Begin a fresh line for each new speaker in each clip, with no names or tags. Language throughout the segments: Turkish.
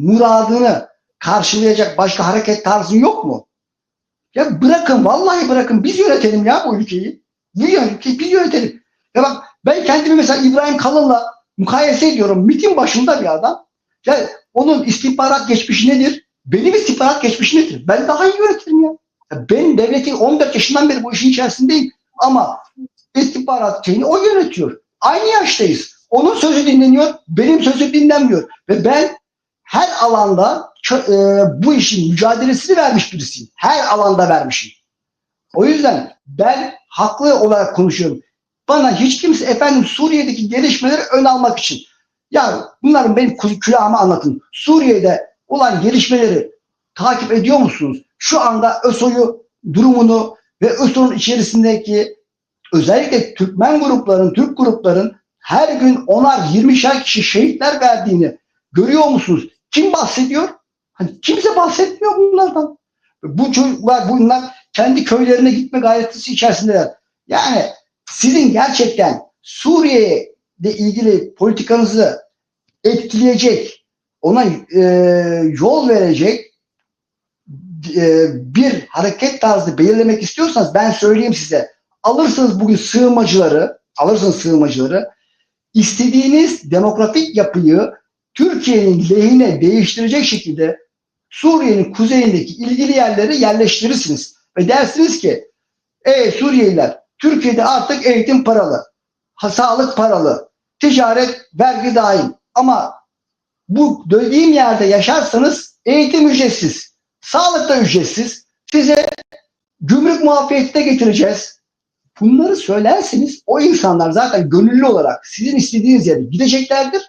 muradını karşılayacak başka hareket tarzın yok mu? Ya bırakın vallahi bırakın biz yönetelim ya bu ülkeyi. Bu ülkeyi biz yönetelim. Ya bak ben kendimi mesela İbrahim Kalın'la mukayese ediyorum. MIT'in başında bir adam. Ya onun istihbarat geçmişi nedir? Benim istihbarat geçmişi nedir? Ben daha iyi yönetirim ya. ya ben devletin 14 yaşından beri bu işin içerisindeyim. Ama istihbarat şeyini o yönetiyor. Aynı yaştayız. Onun sözü dinleniyor, benim sözü dinlenmiyor. Ve ben her alanda e, bu işin mücadelesini vermiş birisiyim. Her alanda vermişim. O yüzden ben haklı olarak konuşuyorum. Bana hiç kimse efendim Suriye'deki gelişmeleri ön almak için ya bunların benim külahıma anlatın. Suriye'de olan gelişmeleri takip ediyor musunuz? Şu anda ÖSO'yu durumunu ve ÖSO'nun içerisindeki özellikle Türkmen grupların, Türk grupların her gün onar 20'şer kişi şehitler verdiğini görüyor musunuz? Kim bahsediyor? Hani kimse bahsetmiyor bunlardan. Bu çocuklar bunlar kendi köylerine gitme gayretisi içerisindeler. Yani sizin gerçekten Suriye ile ilgili politikanızı etkileyecek, ona e, yol verecek e, bir hareket tarzı belirlemek istiyorsanız ben söyleyeyim size. Alırsınız bugün sığınmacıları, alırsınız sığınmacıları, istediğiniz demografik yapıyı Türkiye'nin lehine değiştirecek şekilde Suriye'nin kuzeyindeki ilgili yerlere yerleştirirsiniz. Ve dersiniz ki ey Suriyeliler Türkiye'de artık eğitim paralı, sağlık paralı, ticaret vergi dahil ama bu dediğim yerde yaşarsanız eğitim ücretsiz, sağlık da ücretsiz, size gümrük muafiyeti de getireceğiz. Bunları söylerseniz o insanlar zaten gönüllü olarak sizin istediğiniz yere gideceklerdir.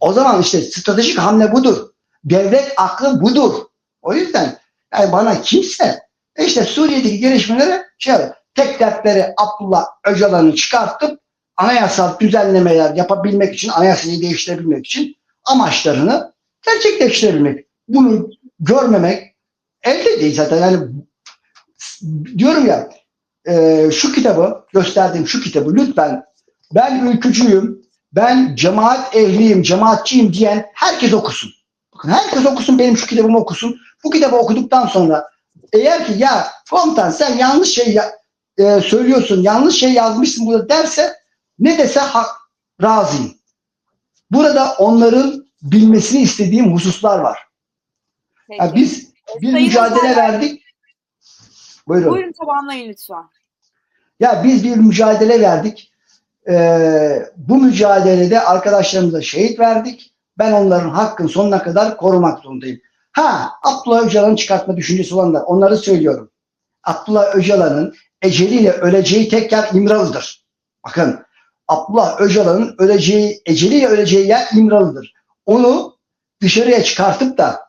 O zaman işte stratejik hamle budur. Devlet aklı budur. O yüzden yani bana kimse e işte Suriye'deki gelişmeleri şey tek dertleri Abdullah Öcalan'ı çıkartıp anayasal düzenlemeler yapabilmek için, anayasayı değiştirebilmek için amaçlarını gerçekleştirebilmek. Bunu görmemek elde değil zaten. Yani diyorum ya e, şu kitabı gösterdiğim şu kitabı lütfen ben ülkücüyüm, ben cemaat ehliyim, cemaatçiyim diyen herkes okusun. Bakın herkes okusun benim şu kitabımı okusun. Bu kitabı okuduktan sonra eğer ki ya komutan sen yanlış şey ya- e, söylüyorsun, yanlış şey yazmışsın burada derse ne dese hak, razıyım. Burada onların bilmesini istediğim hususlar var.
Peki.
Yani biz bir
Sayın
mücadele
Özer-
verdik. Buyurun.
Buyurun tamamlayın lütfen.
Ya biz bir mücadele verdik. Ee, bu mücadelede arkadaşlarımıza şehit verdik. Ben onların hakkını sonuna kadar korumak zorundayım. Ha, Abdullah Öcalan'ın çıkartma düşüncesi olanlar, onları söylüyorum. Abdullah Öcalan'ın eceliyle öleceği tek yer İmralı'dır. Bakın, Abdullah Öcalan'ın öleceği, eceliyle öleceği yer İmralı'dır. Onu dışarıya çıkartıp da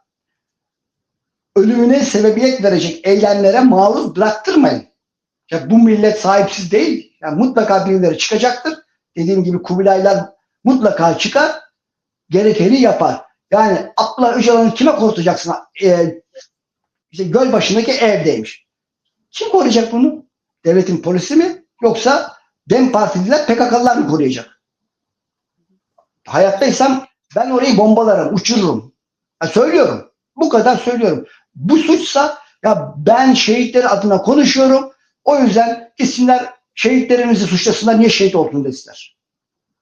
ölümüne sebebiyet verecek eylemlere maruz bıraktırmayın. Ya bu millet sahipsiz değil. Yani mutlaka birileri çıkacaktır. Dediğim gibi Kubilaylar mutlaka çıkar. Gerekeni yapar. Yani Abdullah Öcalan'ı kime korutacaksın? Ee, işte göl başındaki evdeymiş. Kim koruyacak bunu? Devletin polisi mi? Yoksa DEM Partililer PKK'lılar mı koruyacak? Hayattaysam ben orayı bombalarım, uçururum. Ya söylüyorum. Bu kadar söylüyorum. Bu suçsa ya ben şehitler adına konuşuyorum. O yüzden isimler şehitlerimizi suçlasınlar niye şehit olduğunu desinler.